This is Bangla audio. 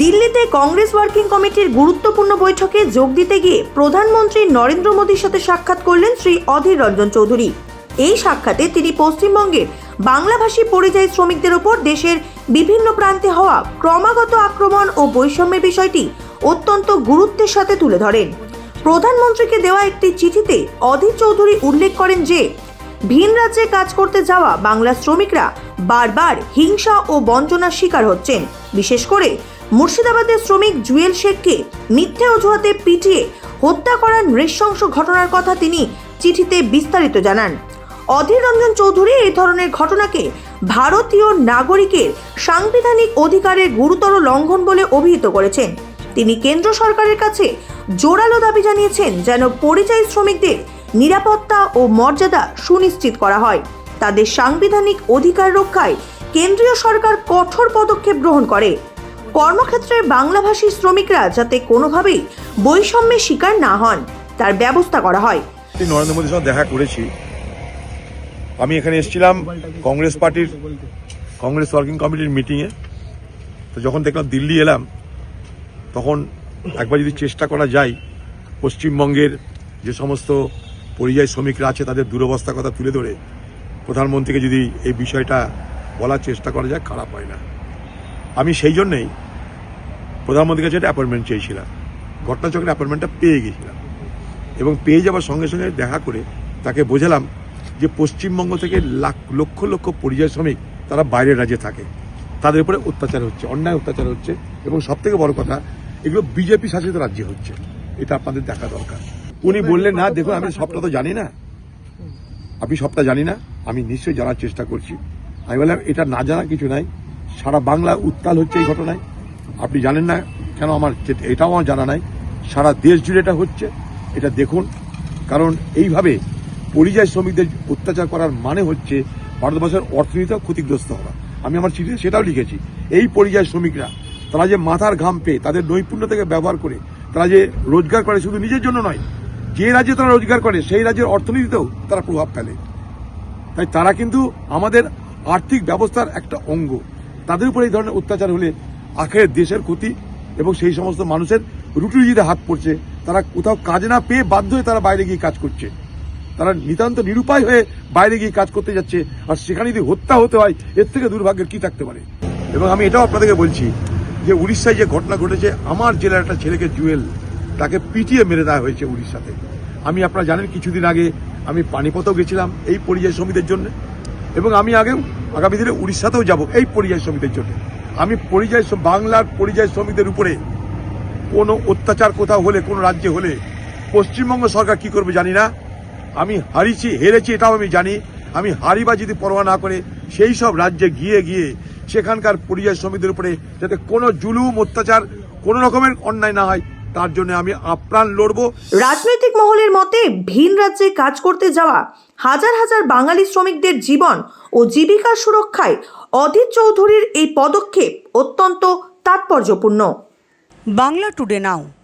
দিল্লিতে কংগ্রেস ওয়ার্কিং কমিটির গুরুত্বপূর্ণ বৈঠকে যোগ দিতে গিয়ে প্রধানমন্ত্রী নরেন্দ্র মোদীর সাথে সাক্ষাৎ করলেন শ্রী অধীর রঞ্জন চৌধুরী। এই সাক্ষাতে তিনি পশ্চিমবঙ্গের বাংলাভাষী পরিযায়ী শ্রমিকদের ওপর দেশের বিভিন্ন প্রান্তে হওয়া ক্রমাগত আক্রমণ ও বৈষম্যের বিষয়টি অত্যন্ত গুরুত্বের সাথে তুলে ধরেন। প্রধানমন্ত্রীকে দেওয়া একটি চিঠিতে অধীর চৌধুরী উল্লেখ করেন যে, ভিন রাজ্যে কাজ করতে যাওয়া বাংলা শ্রমিকরা বারবার হিংসা ও বঞ্চনার শিকার হচ্ছেন। বিশেষ করে মুর্শিদাবাদের শ্রমিক জুয়েল শেখকে মিথ্যে অজুহাতে পিটিয়ে হত্যা করার নৃশংস ঘটনার কথা তিনি চিঠিতে বিস্তারিত জানান। অধীর রঞ্জন চৌধুরী এই ধরনের ঘটনাকে ভারতীয় নাগরিকের সাংবিধানিক অধিকারের গুরুতর লঙ্ঘন বলে অভিহিত করেছেন। তিনি কেন্দ্র সরকারের কাছে জোরালো দাবি জানিয়েছেন যেন পরিযায়ী শ্রমিকদের নিরাপত্তা ও মর্যাদা সুনিশ্চিত করা হয়। তাদের সাংবিধানিক অধিকার রক্ষায় কেন্দ্রীয় সরকার কঠোর পদক্ষেপ গ্রহণ করে। কর্মক্ষেত্রে বাংলাভাষী শ্রমিকরা যাতে কোনোভাবেই বৈষম্যের শিকার না হন, তার ব্যবস্থা করা হয়। নরেন্দ্র মোদীর সঙ্গে দেখা করেছি। আমি এখানে এসেছিলাম কংগ্রেস পার্টির, কংগ্রেস ওয়ার্কিং কমিটির মিটিংয়ে। তো যখন দেখলাম দিল্লি এলাম, তখন একবার যদি চেষ্টা করা যায়, পশ্চিমবঙ্গের যে সমস্ত পরিযায়ী শ্রমিকরা আছে, তাদের দুরবস্থার কথা তুলে ধরে প্রধানমন্ত্রীকে যদি এই বিষয়টা বলার চেষ্টা করা যায়, খারাপ হয় না। আমি সেই জন্যেই প্রধানমন্ত্রীর কাছে একটা অ্যাপয়েন্টমেন্ট চেয়েছিলাম। ঘটনাচক্রের অ্যাপয়েন্টমেন্টটা পেয়ে গেছিলাম। এবং পেয়ে যাওয়ার সঙ্গে সঙ্গে দেখা করে তাকে বোঝালাম যে পশ্চিমবঙ্গ থেকে লাখ, লক্ষ লক্ষ পরিযায়ী শ্রমিক তারা বাইরের রাজ্যে থাকে। তাদের উপরে অত্যাচার হচ্ছে, অন্যায় অত্যাচার হচ্ছে এবং সব থেকে বড় কথা, এগুলো বিজেপি শাসিত রাজ্যে হচ্ছে। এটা আপনাদের দেখা দরকার। উনি বললেন, না, দেখুন, আমি সবটা তো জানি না। আমি সবটা জানি না। আমি নিশ্চয়ই জানার চেষ্টা করছি। আমি বললাম, এটা না জানা কিছু নাই। সারা বাংলা উত্তাল হচ্ছে এই ঘটনায়। আপনি জানেন না কেন আমার এটাও আমার জানা নাই। সারা দেশ জুড়ে এটা হচ্ছে। এটা দেখুন। কারণ এইভাবে পরিযায়ী শ্রমিকদের অত্যাচার করার মানে হচ্ছে ভারতবর্ষের অর্থনীতিও ক্ষতিগ্রস্ত হওয়া। আমি আমার চিঠিতে সেটাও লিখেছি। এই পরিযায়ী শ্রমিকরা, তারা যে মাথার ঘাম পেয়ে, তাদের নৈপুণ্য থেকে ব্যবহার করে, তারা যে রোজগার করে শুধু নিজের জন্য নয়, যে রাজ্যে তারা রোজগার করে, সেই রাজ্যের অর্থনীতিতেও তারা প্রভাব ফেলে। তাই তারা কিন্তু আমাদের আর্থিক ব্যবস্থার একটা অঙ্গ। তাদের উপর এই ধরনের অত্যাচার হলে আখের দেশের ক্ষতি এবং সেই সমস্ত মানুষের রুটি রুজিতে হাত পড়ছে। তারা কোথাও কাজ না পেয়ে বাধ্য হয়ে তারা বাইরে গিয়ে কাজ করছে। তারা নিতান্ত নিরুপায় হয়ে বাইরে গিয়ে কাজ করতে যাচ্ছে আর সেখানে যদি হত্যা হতে হয়, এর থেকে দুর্ভাগ্যের কি থাকতে পারে? এবং আমি এটাও আপনাদেরকে বলছি যে উড়িষ্যায় যে ঘটনা ঘটেছে, আমার জেলার একটা ছেলেকে জুয়েল তাকে পিটিয়ে মেরে দেওয়া হয়েছে উড়িষ্যাতে। আমি আপনারা জানেন কিছুদিন আগে আমি পানিপথও গেছিলাম এই পরিযায়ী শ্রমিকদের জন্য। এবং আমি আগেও আগামী দিনে উড়িষ্যাতেও যাব এই পরিযায়ী শ্রমিকদের জন্য। আমি পরিযায়ী বাংলার পরিযায়ী শ্রমিকদের উপরে কোনো অত্যাচার কোথাও হলে, কোনো রাজ্যে হলে পশ্চিমবঙ্গ সরকার কি করবে জানি না। আমি হারিয়েছি, হেরেছি এটাও আমি জানি। আমি হারি বা যদি পরোয়া না করে, সেই সব রাজ্যে গিয়ে গিয়ে সেখানকার পরিযায়ী শ্রমিকদের উপরে যাতে কোনো জুলুম, অত্যাচার কোনো রকমের অন্যায় না হয় তার জন্য আমি আপ্রাণ লড়বো। রাজনৈতিক মহলের মতে ভিন রাজ্যে কাজ করতে যাওয়া হাজার হাজার বাঙালি শ্রমিকদের জীবন ও জীবিকা সুরক্ষায় অধীর চৌধুরীর এই পদক্ষেপ অত্যন্ত তাৎপর্যপূর্ণ। Bangla today now.